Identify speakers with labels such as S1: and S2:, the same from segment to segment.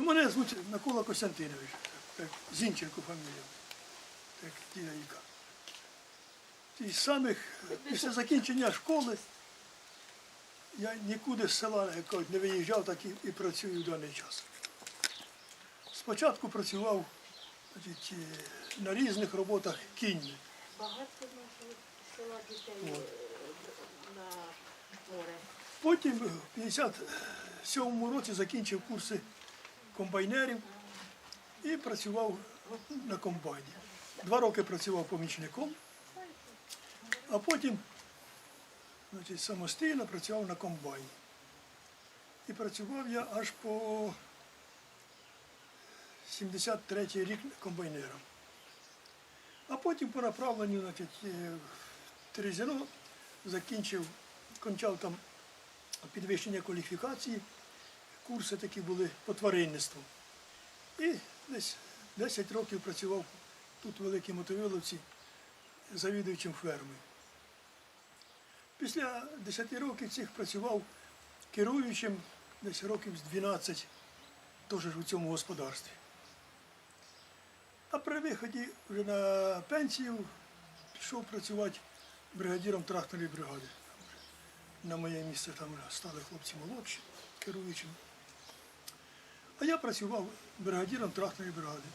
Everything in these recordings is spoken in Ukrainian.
S1: Ну, мене звуть Микола Костянтинович, так, Зінченко фамілія, так, діда Іка. І самих, після закінчення школи я нікуди з села не виїжджав, так і, і працюю в даний час. Спочатку працював значить, е, на різних роботах кіньми.
S2: Багато села дітей е, на море.
S1: Потім в 57-му році закінчив курси комбайнерів і працював на комбайні. Два роки працював помічником, а потім значить, самостійно працював на комбайні. І працював я аж по 73-й рік комбайнером. А потім по направленню значить, е, Терезіно закінчив, кончав там підвищення кваліфікації, курси такі були по тваринництву. І десь 10 років працював тут в Великій Мотовиловці завідуючим фермою. Після 10 років цих працював керуючим десь років з 12 теж у цьому господарстві. А при виході вже на пенсію пішов працювати бригадіром тракторної бригади. На моє місце там стали хлопці молодші, керуючими. А я працював бригадіром тракторної бригади.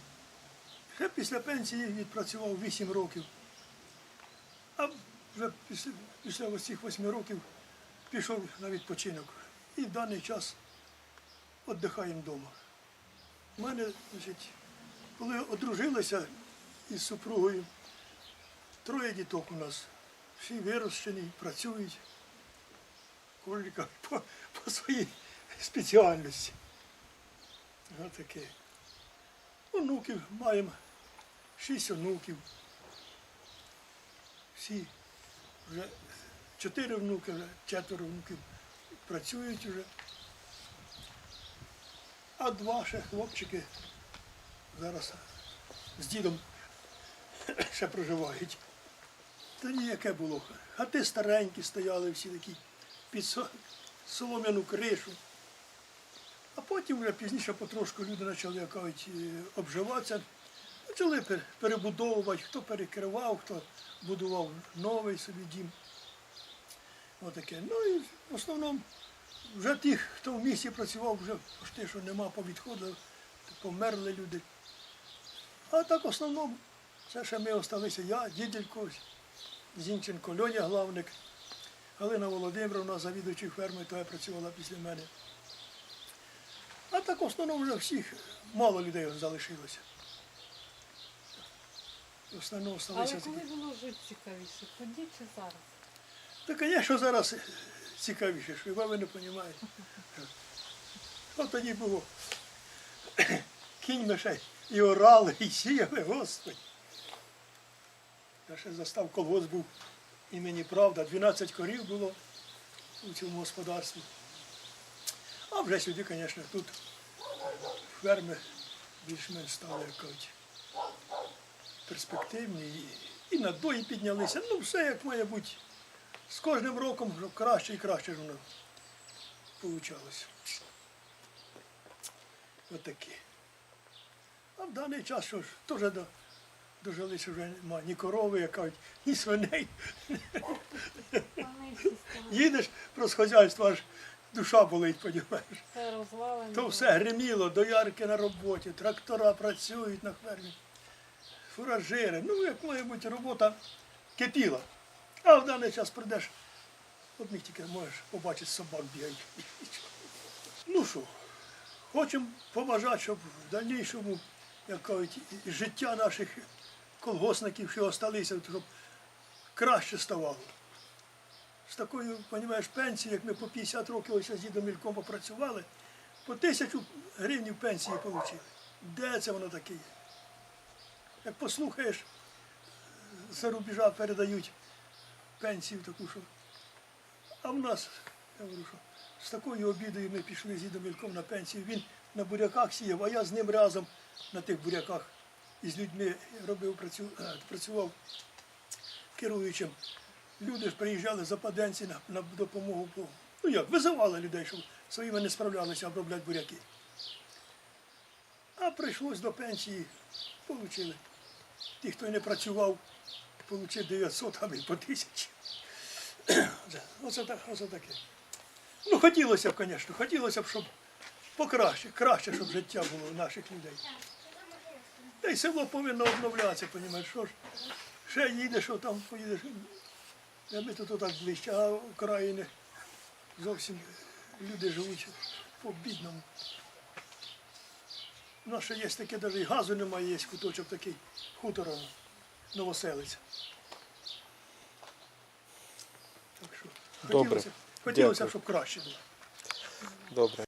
S1: Ще після пенсії відпрацював 8 років. А вже після, після ось цих 8 років пішов на відпочинок. І в даний час віддихаємо вдома. У мене, значить, коли одружилися із супругою, троє діток у нас. Всі вирощені, працюють. Кожен по, по своїй спеціальності. Отаке. Онуків маємо шість онуків. Всі вже чотири внуки, вже четверо внуків працюють вже. А два ще хлопчики зараз з дідом ще проживають. Та ніяке було. Хати старенькі стояли всі такі під солом'яну кришу. Потім вже пізніше потрошку люди почали як е, обживатися, почали перебудовувати, хто перекривав, хто будував новий собі дім. Отаке. Ну і в основному вже тих, хто в місті працював, вже почти що нема повідходу, померли люди. А так в основному це ще ми залишилися я, діделько, Зінченко, Льоня Главник, Галина Володимировна, завідуючий фермою, то я працювала після мене. А так в основному вже всіх мало людей залишилося. В основному
S3: Але
S1: залишилося.
S3: коли було жити цікавіше, тоді чи зараз?
S1: Та, звісно, зараз цікавіше, що ви не розумієте. От тоді було. Кінь ще і орали, і сіяли, Господи. Я ще застав колгосп був імені Правда, 12 корів було у цьому господарстві. Вже сюди, звісно, тут ферми більш-менш стали, як кажуть, перспективні. І, і надої піднялися. Ну, все як має бути. З кожним роком краще і краще ж воно получалось. Отакі. А в даний час що ж, теж до, дожилися вже нема ні корови, як кажуть, ні свиней. Їдеш про хазяйство, аж душа болить, понімаєш. То все гриміло, доярки на роботі, трактора працюють на фермі, фуражири. Ну, як має бути робота кипіла. А в даний час прийдеш, одних тільки можеш побачити собак бігають. Ну що, хочемо побажати, щоб в дальнішому, як кажуть, життя наших колгосників, що залишилися, щоб краще ставало. З такою, розумієш, пенсією, як ми по 50 років ось з дідом Мільком попрацювали, по тисячу гривень пенсії отримали. Де це воно таке є? Як послухаєш, за рубежа передають пенсію таку, що. А в нас, я говорю, що з такою обідою ми пішли з дідом Мільком на пенсію. Він на буряках сіяв, а я з ним разом на тих буряках із людьми робив, е, працював керуючим. Люди ж приїжджали западенці на, на допомогу. по- Ну як, визивали людей, щоб своїми не справлялися обробляти буряки. А прийшлось до пенсії, отримали. Ті, хто не працював, отримав 900, а по тисячі. Оце, так, оце таке. Ну, хотілося б, звісно, хотілося б, щоб покраще, краще, щоб життя було у наших людей. Та й село повинно обновлятися, розумієш, що ж. Ще їдеш, що там поїдеш. Ми тут отак ближче, а в країни зовсім люди живуть по-бідному. У нас ще є таке, навіть і газу немає, є куточок такий хутора новоселиця. Так що
S4: Добре.
S1: хотілося, хотілося
S4: Дякую.
S1: щоб краще було.
S4: Добре.